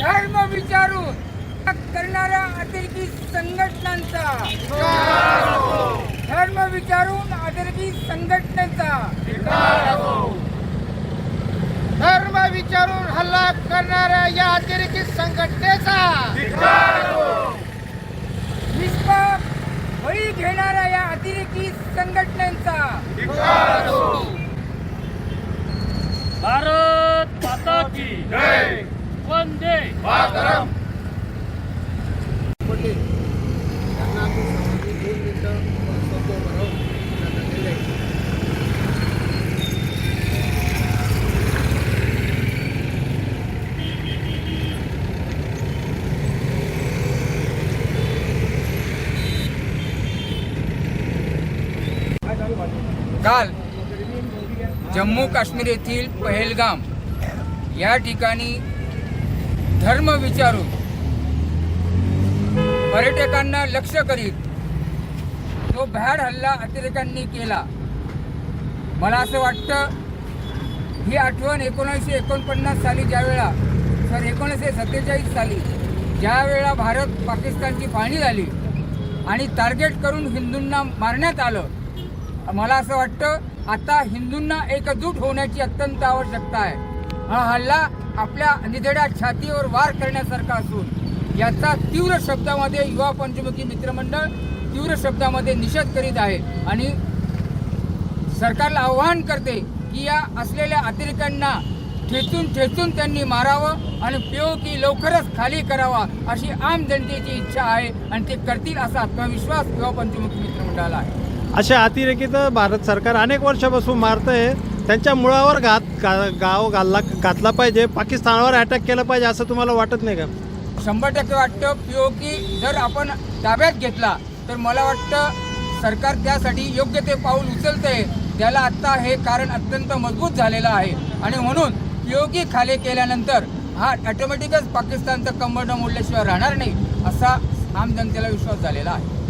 धर्म विचारून करणाऱ्या अतिरेकी संघटनांचा. धर्म विचारून अतिरेकी संघटनेचा. धर्म विचारून हल्ला करणाऱ्या या अतिरेकी संघटनेचा. निष्पाप बळी घेणाऱ्या या अतिरेकी संघटनेचा. काल जम्मू काश्मीर येथील पहेलगाम या ठिकाणी धर्म विचारून पर्यटकांना लक्ष करीत तो भ्याड हल्ला अतिरेकांनी केला. मला असं वाटतं ही आठवण एकोणीसशे एकोणपन्नास साली ज्यावेळा सर एकोणीसशे सत्तेचाळीस साली ज्यावेळा भारत पाकिस्तानची फाळणी झाली आणि टार्गेट करून हिंदूंना मारण्यात आलं मला असं वाटतं आता हिंदूंना एकजूट होण्याची अत्यंत आवश्यकता आहे. हा हल्ला आपल्या निधड्या छातीवर वार करण्यासारखा असून याचा तीव्र शब्दामध्ये युवा पंचमुखी मित्रमंडळ तीव्र शब्दामध्ये निषेध करीत आहे आणि सरकारला आव्हान करते की या असलेल्या अतिरेक्यांना ठेचून ठेचून त्यांनी मारावं आणि पीओकी लवकरच खाली करावा अशी आम जनतेची इच्छा आहे आणि ते करतील असा आत्मविश्वास युवा पंचमुखी मित्रमंडळाला आहे. अशा अतिरेकी तर भारत सरकार अनेक वर्षापासून मारतंय. त्यांच्या मुळावर घात गा- गाव घालला घातला पाहिजे. पाकिस्तानावर अटॅक केला पाहिजे असं तुम्हाला वाटत नाही का? शंभर टक्के वाटतं पीओकी जर आपण ताब्यात घेतला तर मला वाटतं सरकार त्यासाठी योग्य ते पाऊल उचलते त्याला आत्ता हे कारण अत्यंत मजबूत झालेलं आहे. आणि म्हणून योगी खाली केल्यानंतर हा ऑटोमॅटिकच पाकिस्तानचं कंबरडं मोडल्याशिवाय राहणार नाही असा आम जनतेला विश्वास झालेला आहे.